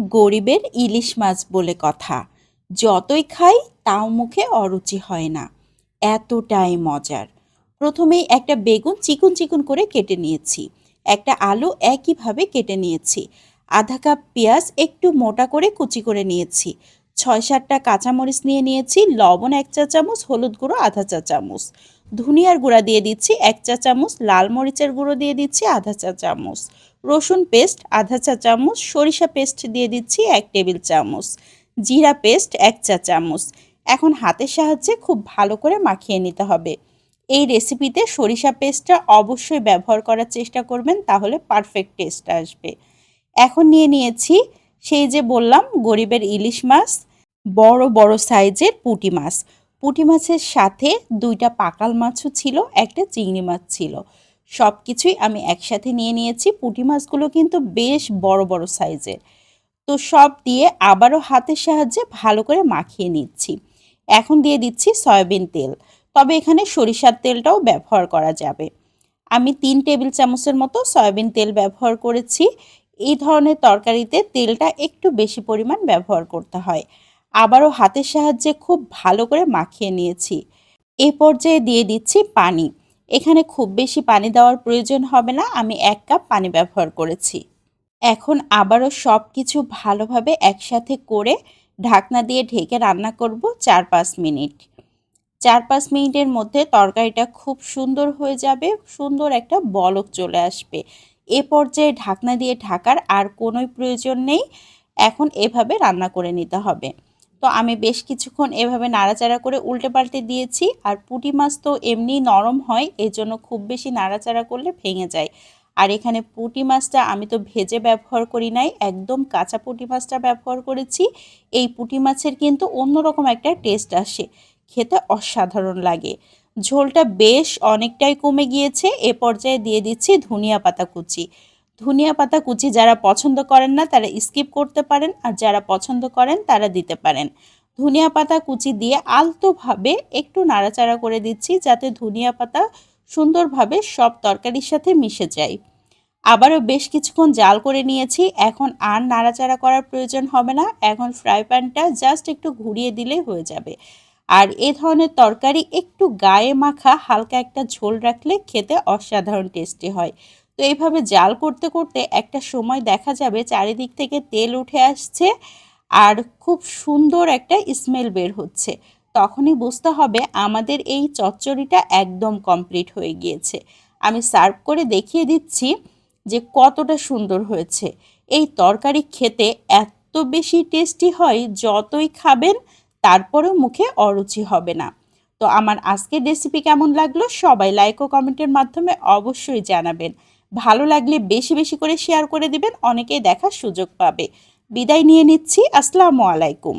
গরিবের ইলিশ মাছ বলে কথা। যতই খাই, তাও মুখে অরুচি হয় না। এতটাই মজার। প্রথমেই একটা বেগুন চিকন চিকন করে কেটে নিয়েছি। একটা আলু একইভাবে কেটে নিয়েছি। আধা কাপ পেঁয়াজ একটু মোটা করে কুচি করে নিয়েছি। ছয় সাতটা কাঁচামরিচ নিয়ে নিয়েছি, লবণ এক চা চামচ, হলুদ গুঁড়ো, আধা চা চামচ। ধনিয়ার গুঁড়া দিয়ে দিচ্ছি এক চা চামচ, লাল মরিচের গুঁড়ো দিয়ে দিচ্ছি আধা চা চামচ। রসুন পেস্ট, আধা চা চামচ, সরিষা পেস্ট দিয়ে দিচ্ছি এক টেবিল চামচ। জিরা পেস্ট, এক চা চামচ। এখন হাতের সাহায্যে খুব ভালো করে মাখিয়ে নিতে হবে। এই রেসিপিতে সরিষা পেস্টটা অবশ্যই ব্যবহার করার চেষ্টা করবেন, তাহলে পারফেক্ট টেস্ট আসবে। এখন নিয়ে নিয়েছি সেই যে বললাম, গরিবের ইলিশ মাছ, বড় বড় সাইজের পুঁটি মাছ। পুঁটি মাছের সাথে দুইটা পাকাল মাছও ছিল, একটা চিংড়ি মাছ ছিল। সব কিছুই আমি একসাথে নিয়ে নিয়েছি। পুঁটি মাছগুলো কিন্তু বেশ বড় বড় সাইজের। তো সব দিয়ে আবারও হাতের সাহায্যে ভালো করে মাখিয়ে নিচ্ছি। এখন দিয়ে দিচ্ছি সয়াবিন তেল। তবে এখানে সরিষার তেলটাও ব্যবহার করা যাবে। আমি তিন টেবিল চামচের মতো সয়াবিন তেল ব্যবহার করেছি। এই ধরনের তরকারিতে তেলটা একটু বেশি পরিমাণ ব্যবহার করতে হয়। আবারও হাতের সাহায্যে খুব ভালো করে মাখিয়ে নিয়েছি। এ পর্যায়ে দিয়ে দিচ্ছি পানি। এখানে খুব বেশি পানি দেওয়ার প্রয়োজন হবে না, আমি এক কাপ পানি ব্যবহার করেছি। এখন আবারও সব কিছু ভালোভাবে একসাথে করে ঢাকনা দিয়ে ঢেকে রান্না করব চার পাঁচ মিনিট। চার পাঁচ মিনিটের মধ্যে তরকারিটা খুব সুন্দর হয়ে যাবে, সুন্দর একটা বলক চলে আসবে। এ পর্যায়ে ঢাকনা দিয়ে ঢাকার আর কোনোই প্রয়োজন নেই, এখন এভাবে রান্না করে নিতে হবে। তো আমি বেশ কিছুক্ষণ এভাবে নাড়াচাড়া করে উল্টে পাল্টে দিয়েছি আর পুঁটি মাছ তো এমনি নরম হয়, এজন্য খুব বেশি নাড়াচাড়া করলে ভেঙে যায়। আর এখানে পুঁটি মাছটা আমি তো ভেজে ব্যবহার করি নাই, একদম কাঁচা পুঁটি মাছটা ব্যবহার করেছি। এই পুঁটি মাছের কিন্তু অন্যরকম একটা টেস্ট আসে, খেতে অসাধারণ লাগে। ঝোলটা বেশ অনেকটাই কমে গিয়েছে, এ পর্যায়ে দিয়ে দিচ্ছি ধনিয়া পাতা কুচি। ধনিয়া পাতা কুচি যারা পছন্দ করেন না, তারা স্কিপ করতে পারেন, আর যারা পছন্দ করেন, তারা দিতে পারেন। ধনিয়া পাতা কুচি দিয়ে আলতোভাবে একটু নাড়াচাড়া করে দিচ্ছি, যাতে ধনিয়া পাতা সুন্দরভাবে সব তরকারির সাথে মিশে যায়। আবারও বেশ কিছুক্ষণ জাল করে নিয়েছি, এখন আর নাড়াচাড়া করার প্রয়োজন হবে না। এখন ফ্রাই প্যানটা জাস্ট একটু ঘুরিয়ে দিলেই হয়ে যাবে। আর এ ধরনের তরকারি একটু গায়ে মাখা, হালকা একটা ঝোল রাখলে খেতে অসাধারণ টেস্টি হয়। তো এইভাবে জাল করতে করতে একটা সময় দেখা যাবে চারিদিক থেকে তেল উঠে আসছে আর খুব সুন্দর একটা স্মেল বের হচ্ছে। তখনই বুঝতে হবে আমাদের এই চচ্চড়িটা একদম কমপ্লিট হয়ে গিয়েছে। আমি সার্ভ করে দেখিয়ে দিচ্ছি যে কতটা সুন্দর হয়েছে। এই তরকারি খেতে এত বেশি টেস্টি হয় যতই খাবেন তারপরেও মুখে অরুচি হবে না। তো আমার আজকের রেসিপি কেমন লাগল সবাই লাইক ও কমেন্টের মাধ্যমে অবশ্যই জানাবেন। ভালো লাগলে বেশি বেশি করে শেয়ার করে দিবেন, অনেকেই দেখার সুযোগ পাবে। বিদায় নিয়ে নিচ্ছি, আসসালামু আলাইকুম।